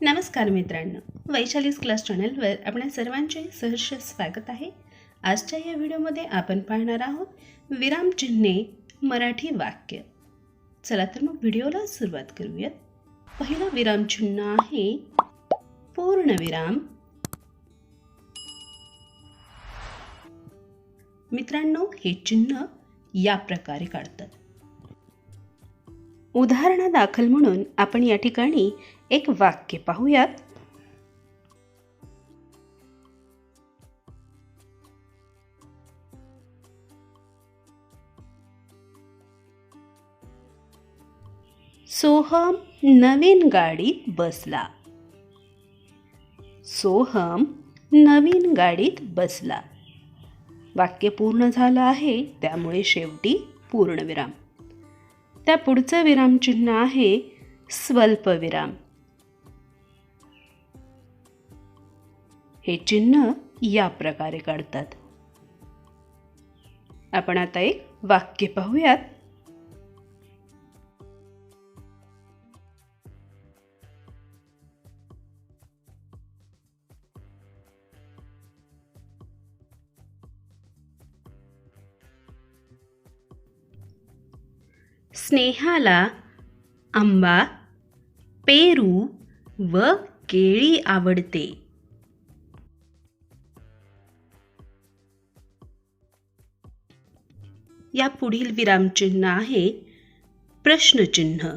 नमस्कार मित्रांनो. वैशालीज क्लास चॅनलवर आपल्या सर्वांचे सहर्ष स्वागत आहे. आजच्या या व्हिडिओमध्ये आपण पाहणार आहोत विरामचिन्हे मराठी वाक्य. चला तर मग व्हिडिओला सुरुवात करूयात. पहिलं विरामचिन्ह आहे पूर्णविराम मित्रांनो हे चिन्ह या प्रकारे काढतात. उदाहरणादाखल म्हणून आपण या ठिकाणी एक वाक्य पाहूयात. सोहम नवीन गाडीत बसला. सोहम नवीन गाडीत बसला. वाक्य पूर्ण झालं आहे त्यामुळे शेवटी पूर्णविराम. त्या पुढचं विरामचिन्ह आहे स्वल्पविराम. हे चिन्ह या प्रकारे काढतात. आपण आता एक वाक्य पाहूयात. स्नेहाला आंबा पेरू व केळी आवडते या पुढील विरामचिन्ह आहे प्रश्नचिन्ह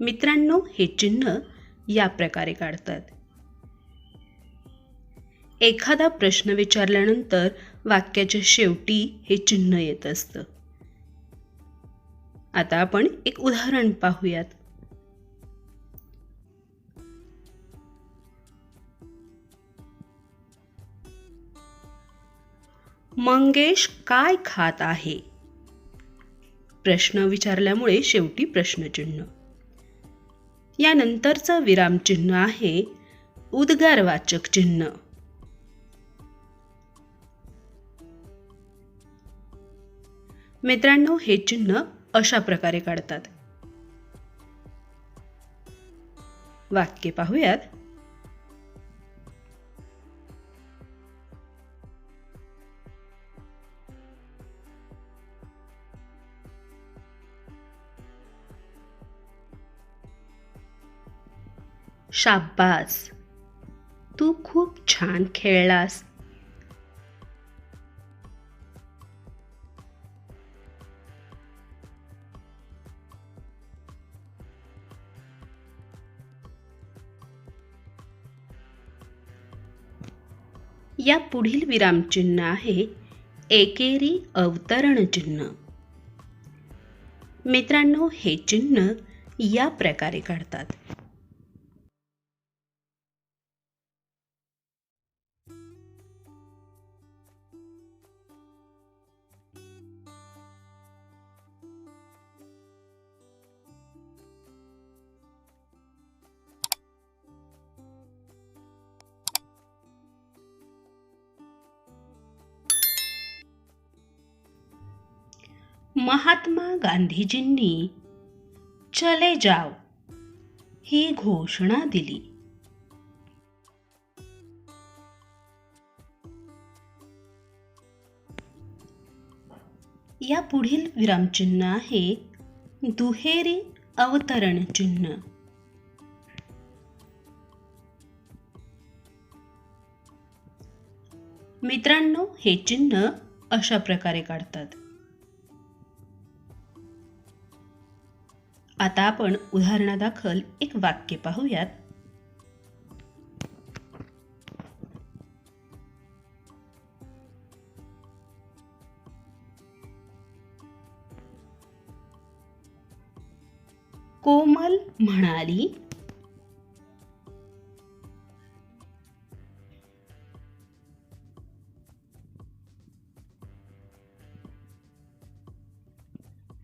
मित्रांनो हे चिन्ह या प्रकारे काढतात एखादा प्रश्न विचारल्यानंतर वाक्याच्या शेवटी हे चिन्ह येत असतं. आता आपण एक उदाहरण पाहूयात. मंगेश काय खात आहे? प्रश्न विचारल्यामुळे शेवटी प्रश्नचिन्ह. यानंतरचं विरामचिन्ह आहे उद्गारवाचक चिन्ह. मित्रांनो हे चिन्ह अशा प्रकारे काढतात. वाक्य पाहूयात. शाब्बास तू खूप छान खेळलास. या पुढील विरामचिन्ह आहे एकेरी अवतरण चिन्ह. मित्रांनो हे चिन्ह या प्रकारे काढतात. महात्मा गांधीजींनी चले जाव ही घोषणा दिली. या पुढील विरामचिन्ह आहे दुहेरी अवतरण चिन्ह. मित्रांनो हे चिन्ह अशा प्रकारे काढतात. आता आपण उदाहरणादाखल एक वाक्य पाहूयात. कोमल म्हणाली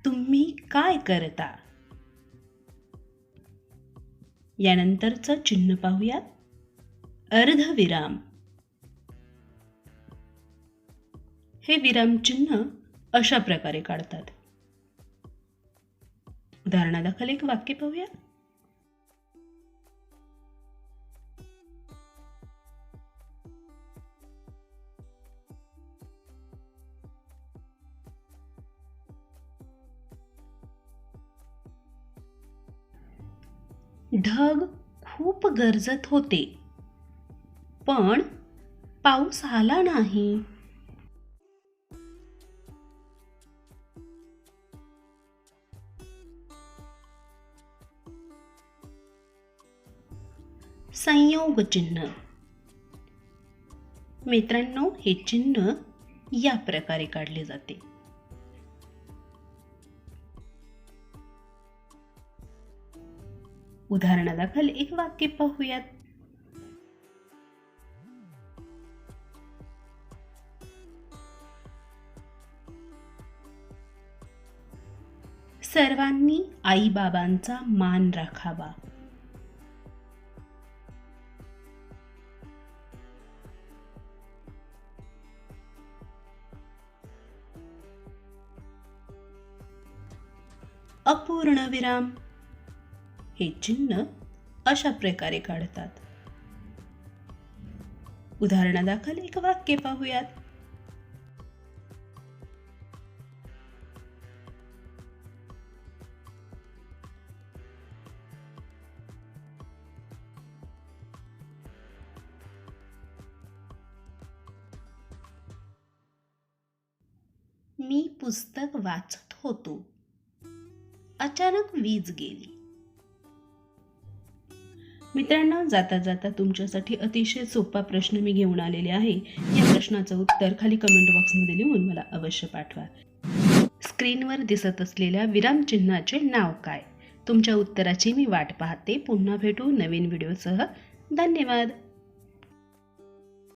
तुम्ही काय करता? यानंतरचं चिन्ह पाहूयात. अर्धविराम. हे विरामचिन्ह अशा प्रकारे काढतात. उदाहरणादाखल एक वाक्य पाहूया ढग खूप गरजत होते. पण पाऊस आला नाही. संयोग चिन्ह. मित्रांनो हे चिन्ह या प्रकारे काढले जाते. उदाहरणादाखल एक वाक्य पाहूयात. सर्वांनी आईबाबांचा मान राखावा. अपूर्ण विराम. हे चिन्ह अशा प्रकारे काढतात. उदाहरणादाखल एक वाक्य पाहूयात. मी पुस्तक वाचत होतो. अचानक वीज गेली. मित्रांनो जाता जाता तुमच्यासाठी अतिशय सोपा प्रश्न मी घेऊन आलेले आहे. या प्रश्नाचं उत्तर खाली कमेंट बॉक्समध्ये लिहून मला अवश्य पाठवा. स्क्रीनवर दिसत असलेल्या विरामचिन्हाचे नाव काय? तुमच्या उत्तराची मी वाट पाहते. पुन्हा भेटू नवीन व्हिडिओसह धन्यवाद!